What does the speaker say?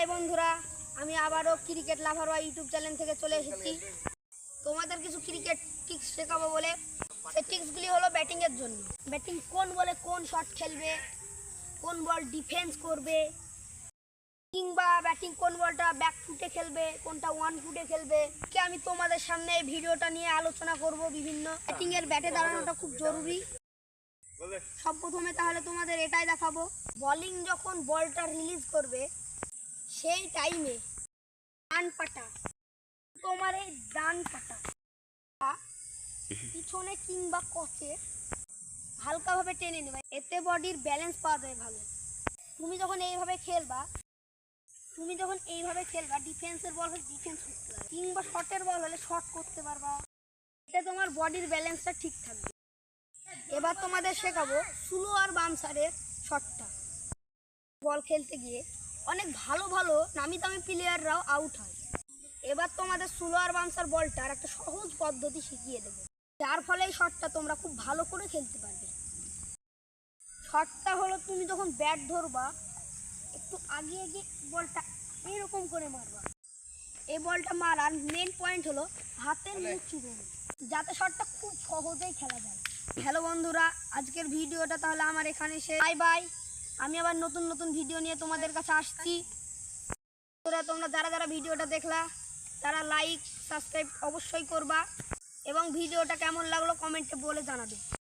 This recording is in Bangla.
হাই বন্ধুরা, আমি আবারও ক্রিকেট লাভারওয়া ইউটিউব চ্যানেল থেকে চলে এসেছি। তোমাদের কিছু ক্রিকেট টিক্স শেখাবো বলে। সেই টিক্সগুলি হলো ব্যাটিংয়ের জন্য। ব্যাটিং কোন বলে কোন শট খেলবে, কোন বল ডিফেন্স করবে, কিংবা ব্যাটিং কোন বলটা ব্যাক ফুটে খেলবে, কোনটা ওয়ান ফুটে খেলবে। কে আমি তোমাদের সামনে এই ভিডিওটা নিয়ে আলোচনা করব বিভিন্ন। ব্যাটিংয়ের ব্যাটে দাঁড়ানোটা খুব জরুরি। সব প্রথমে তাহলে তোমাদের এটাই দেখাবো। বলিং যখন বলটা রিলিজ করবে সেই টাইমে ডান পাটা তোমার এই ডান পাটা। পিছনে কিংবা কচে হালকাভাবে টেনে নেবে, এতে বডির ব্যালেন্স পাওয়া যায় ভালো। তুমি যখন এইভাবে খেলবা, তুমি যখন এইভাবে খেলবা ডিফেন্সের বল হলে ডিফেন্স করতে পারবে, কিংবা শর্টের বল হলে শর্ট করতে পারবা। এতে তোমার বডির ব্যালেন্সটা ঠিক থাকবে। এবার তোমাদের শেখাবো স্লো আর বাম সারের শটটা বল খেলতে গিয়ে অনেক ভালো ভালো নামি দামি প্লেয়াররাও আউট হয়। এবার তোমাদের স্লো আর বামসার বলটার একটা সহজ পদ্ধতি শিখিয়ে দেবো। যার ফলে এই শটটা তোমরা খুব ভালো করে খেলতে পারবে। শটটা হলো তুমি যখন ব্যাট ধরবা একটু আগে আগে বলটা এরকম করে মারবা। এই বলটা মারার মেন পয়েন্ট হলো হাতের মুখ চুবানো যাতে শটটা খুব সহজেই খেলা যায়। হ্যালো বন্ধুরা আজকের ভিডিওটা তাহলে আমার এখানে সে বাই বাই আমি আবার নতুন নতুন ভিডিও নিয়ে তোমাদের কাছে আসছি। তোরা তোমরা যারা যারা ভিডিওটা দেখলা, তারা লাইক সাবস্ক্রাইব অবশ্যই করবা এবং ভিডিওটা কেমন লাগল কমেন্টে বলে জানাবে।